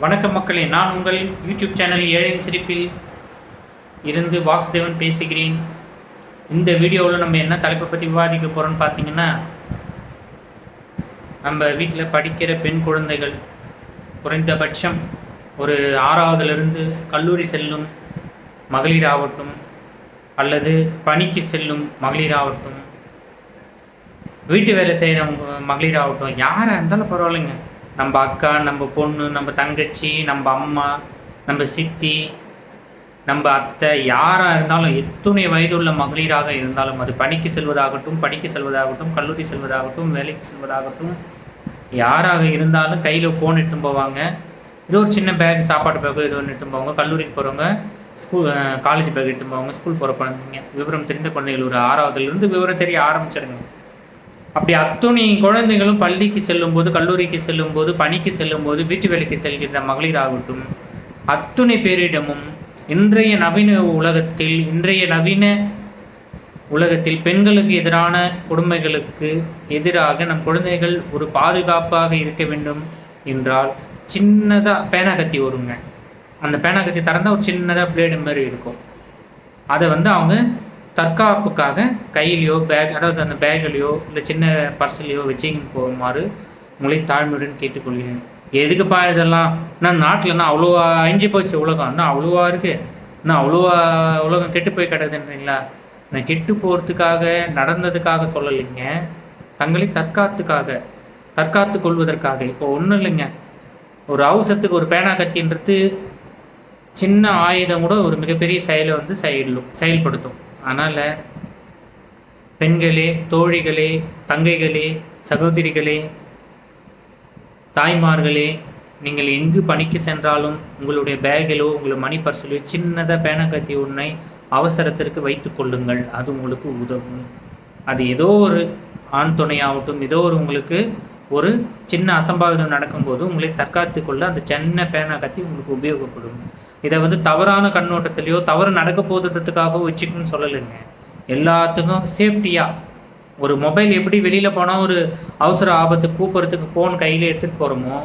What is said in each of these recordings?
வணக்கம் மக்களே நான் உங்கள் யூடியூப் சேனல் ஏழையின் சிரிப்பில் இருந்து வாசுதேவன் பேசுகிறேன். இந்த வீடியோவில் நம்ம என்ன தலைப்பை பற்றி விவாதிக்க போகிறோம்னு பார்த்தீங்கன்னா நம்ம வீட்டில் படிக்கிற பெண் குழந்தைகள் குறைந்தபட்சம் ஒரு ஆறாவதுலேருந்து கல்லூரி செல்லும் மகளிர் ஆகட்டும் அல்லது பணிக்கு செல்லும் மகளிர் ஆகட்டும் வீட்டு வேலை செய்கிறவங்க மகளிர் ஆகட்டும் யாராக இருந்தாலும் பரவாயில்லைங்க. நம்ம அக்கா நம்ம பொண்ணு நம்ம தங்கச்சி நம்ம அம்மா நம்ம சித்தி நம்ம அத்தை யாராக இருந்தாலும் எத்துணை வயதுள்ள மகளிராக இருந்தாலும் அது பணிக்கு செல்வதாகட்டும் படிக்க செல்வதாகட்டும் கல்லூரி செல்வதாகட்டும் வேலைக்கு செல்வதாகட்டும் யாராக இருந்தாலும் கையில் ஃபோன் எடுத்துன்னு போவாங்க. ஏதோ ஒரு சின்ன பேக் சாப்பாடு பேக்கோ ஏதோ ஒன்று எடுத்துன்னு போவாங்க. கல்லூரிக்கு போகிறவங்க ஸ்கூல் காலேஜ் பேக் எடுத்துன்னு போவாங்க. ஸ்கூல் போகிற குழந்தைங்க. விவரம் தெரிந்த குழந்தைகள் ஒரு ஆறாவதுலேருந்து விவரம் தெரிய ஆரம்பிச்சிருங்க. அப்படி அத்துணை குழந்தைகளும் பள்ளிக்கு செல்லும்போது கல்லூரிக்கு செல்லும்போது பணிக்கு செல்லும்போது வீட்டு வேலைக்கு செல்கின்ற மகளிராகட்டும் அத்துணை பேரிடமும் இன்றைய நவீன உலகத்தில் இன்றைய நவீன உலகத்தில் பெண்களுக்கு எதிரான கொடுமைகளுக்கு எதிராக நம் குழந்தைகள் ஒரு பாதுகாப்பாக இருக்க வேண்டும் என்றால் சின்னதாக பேனாகத்தி வருங்க. அந்த பேனாகத்தி திறந்தால் ஒரு சின்னதாக பிளேடு மாதிரி இருக்கும். அதை வந்து அவங்க தற்காப்புக்காக கையிலையோ பேக் அதாவது அந்த பேக்லேயோ இல்லை சின்ன பர்சலையோ வச்சுக்கின்னு போகுமாறு உங்களை தாழ்மையுடன் கேட்டுக்கொள்கிறேன். எதுக்குப்பா இதெல்லாம்? நான் நாட்டில்னா அவ்வளோவா அழிஞ்சு போச்சு உலகம்? இன்னும் அவ்வளோவா இருக்குது இன்னும் அவ்வளோவா உலகம் கெட்டு போய் கிடக்குதுன்றீங்களா நான் கெட்டு போகிறதுக்காக நடந்ததுக்காக சொல்லலைங்க. தங்களை தற்காத்துக்காக தற்காத்து கொள்வதற்காக. இப்போ ஒன்றும் இல்லைங்க. ஒரு அவசரத்துக்கு ஒரு பேனா கத்தின்றது சின்ன ஆயுதம் கூட ஒரு மிகப்பெரிய செயலை வந்து செயலும் செயல்படுத்தும். அதனால் பெண்களே தோழிகளே தங்கைகளே சகோதரிகளே தாய்மார்களே நீங்கள் எங்கு பணிக்கு சென்றாலும் உங்களுடைய பேகிலோ உங்கள் மணி பர்சிலோ சின்னதாக பேனா ஒன்றை அவசரத்திற்கு வைத்து கொள்ளுங்கள். அது உங்களுக்கு உதவும். அது ஏதோ ஒரு ஆண் துணையாகட்டும் ஏதோ ஒரு உங்களுக்கு ஒரு சின்ன அசம்பாவிதம் நடக்கும்போது உங்களை தற்காத்து கொள்ள அந்த சின்ன பேனா கத்தி உங்களுக்கு உபயோகப்படும். இதை வந்து தவறான கண்ணோட்டத்திலையோ தவறு நடக்க போகுதுன்றதுக்காகவோ வச்சுக்கணும்னு சொல்லலைங்க. எல்லாத்துக்கும் சேஃப்டியாக ஒரு மொபைல் எப்படி வெளியில் போனால் ஒரு அவசர ஆபத்து கூப்பிட்றதுக்கு ஃபோன் கையில் எடுத்துகிட்டு போகிறோமோ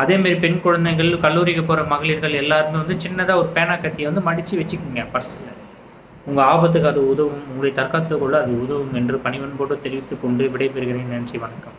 அதேமாரி பெண் குழந்தைகள் கல்லூரிக்கு போகிற மகளிர்கள் எல்லாருமே வந்து சின்னதாக ஒரு பேனா கத்தியை வந்து மடித்து வச்சுக்கோங்க பர்ஸில் உங்கள் ஆபத்துக்கு அது உதவும் உங்களை தற்காத்துக்குள்ள அது உதவும் என்று பணிவன்போடு தெரிவித்துக் கொண்டு விடைபெறுகிறேன். நன்றி வணக்கம்.